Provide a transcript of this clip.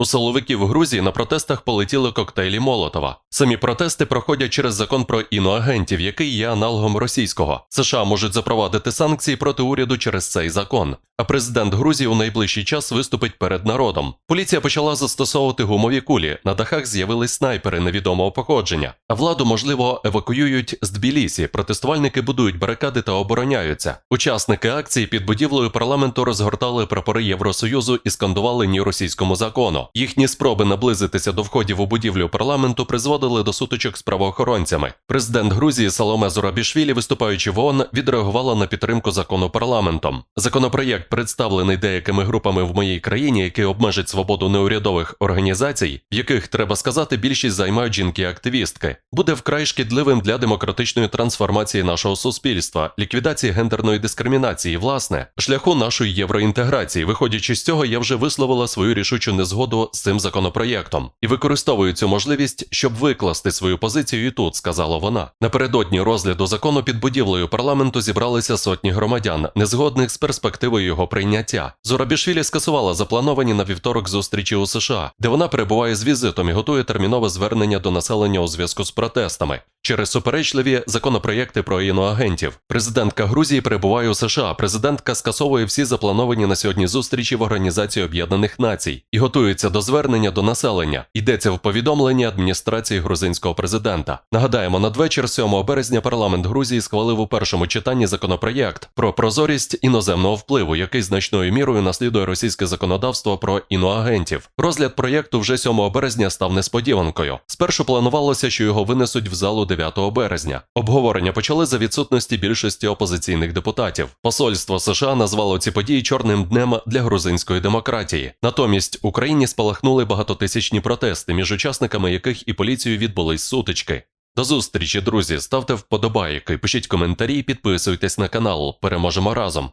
У силовиків Грузії на протестах полетіли коктейлі Молотова. Самі протести проходять через закон про іноагентів, який є аналогом російського. США можуть запровадити санкції проти уряду через цей закон. А президент Грузії у найближчий час виступить перед народом. Поліція почала застосовувати гумові кулі. На дахах з'явились снайпери невідомого походження. А владу, можливо, евакуюють з Тбілісі. Протестувальники будують барикади та обороняються. Учасники акції під будівлею парламенту розгортали прапори Євросоюзу і скандували ні російському закону. Їхні спроби наблизитися до входів у будівлю парламенту призводили до сутичок з правоохоронцями. Президент Грузії Саломе Зурабішвілі, виступаючи в ООН, відреагувала на підтримку закону парламентом. Законопроєкт, представлений деякими групами в моїй країні, який обмежить свободу неурядових організацій, в яких треба сказати, більшість займають жінки-активістки, буде вкрай шкідливим для демократичної трансформації нашого суспільства, ліквідації гендерної дискримінації, власне, шляху нашої євроінтеграції. Виходячи з цього, я вже висловила свою рішучу незгоду з цим законопроєктом і використовую цю можливість, щоб викласти свою позицію і тут, сказала вона. Напередодні розгляду закону під будівлею парламенту зібралися сотні громадян, незгодних з перспективою його прийняття. Зорабішвілі скасувала заплановані на вівторок зустрічі у США, де вона перебуває з візитом і готує термінове звернення до населення у зв'язку з протестами. Через суперечливі законопроєкти про іноагентів. Президентка Грузії перебуває у США. Президентка скасовує всі заплановані на сьогодні зустрічі в Організації Об'єднаних Націй і готується до звернення до населення. Йдеться в повідомленні адміністрації грузинського президента. Нагадаємо, надвечір 7 березня парламент Грузії схвалив у першому читанні законопроєкт про прозорість іноземного впливу, який значною мірою наслідує російське законодавство про іноагентів. Розгляд проєкту вже 7 березня став несподіванкою. Спершу планувалося, що його винесуть в залу 9 березня. Обговорення почали за відсутності більшості опозиційних депутатів. Посольство США назвало ці події чорним днем для грузинської демократії. Натомість Україні спалахнули багатотисячні протести, між учасниками яких і поліцією відбулись сутички. До зустрічі, друзі. Ставте вподобайки, пишіть коментарі, підписуйтесь на канал. Переможемо разом.